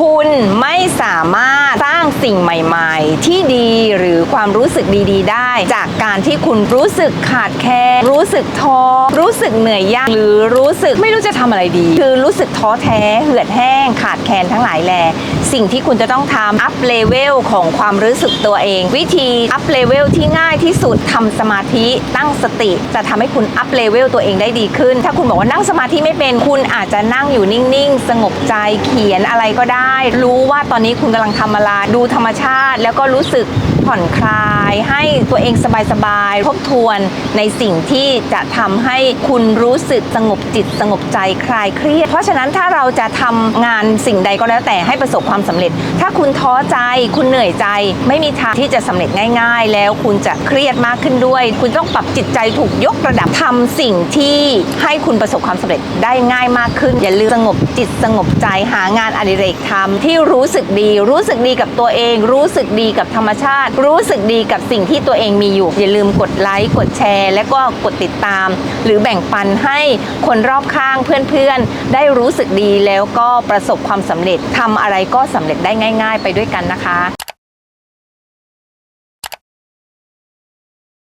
Cool. ไม่สามารถสร้างสิ่งใหม่ๆ ที่ดีหรือความรู้สึกดีๆ ได้ จากการที่คุณรู้สึกขาดแคลนรู้สึกท้อรู้สึกเหนื่อยยากหรือรู้สึกไม่รู้จะทำอะไรดี คือรู้สึกท้อแท้เหือดแห้ง ขาดแคลนทั้งหลายแหล่สิ่งที่คุณจะต้องทำอัพเลเวลของความรู้สึกตัวเอง วิธีอัพเลเวลที่ง่ายที่สุดทำสมาธิตั้งสติ จะทำให้คุณอัพเลเวลตัวเองได้ดีขึ้น ถ้าคุณบอกว่านั่งสมาธิไม่เป็น คุณอาจจะนั่งอยู่นิ่ง ๆ สงบใจเขียนอะไรก็ได้รู้ว่าตอนนี้คุณกำลังทำอะไรดูธรรมชาติ แล้วก็รู้สึก ผ่อนคลาย ให้ตัวเองสบายๆทบทวนในสิ่งที่จะทำให้คุณรู้สึกสงบจิตสงบใจคลายเครียด เพราะฉะนั้นถ้าเราจะทำงานสิ่งใดก็แล้วแต่ให้ประสบความสำเร็จ ถ้าคุณท้อใจ คุณเหนื่อยใจ ไม่มีทางที่จะสำเร็จง่าย ๆ แล้วคุณจะเครียดมากขึ้นด้วย คุณต้องปรับจิตใจถูกยกระดับทำสิ่งที่ให้คุณประสบความสำเร็จได้ง่ายมากขึ้น อย่าลืมสงบจิตสงบใจหางานอดิเรกทำที่รู้สึกดี รู้สึกดีกับตัวเอง รู้สึกดีกับธรรมชาติรู้สึกดีกับสิ่งที่ตัวเองมีอยู่ อย่าลืมกดไลค์กดแชร์ และก็กดติดตาม หรือแบ่งปันให้คนรอบข้างเพื่อนๆ ได้รู้สึกดีแล้วก็ประสบความสำเร็จทำอะไรก็สำเร็จได้ง่าย ๆ ไปด้วยกันนะคะ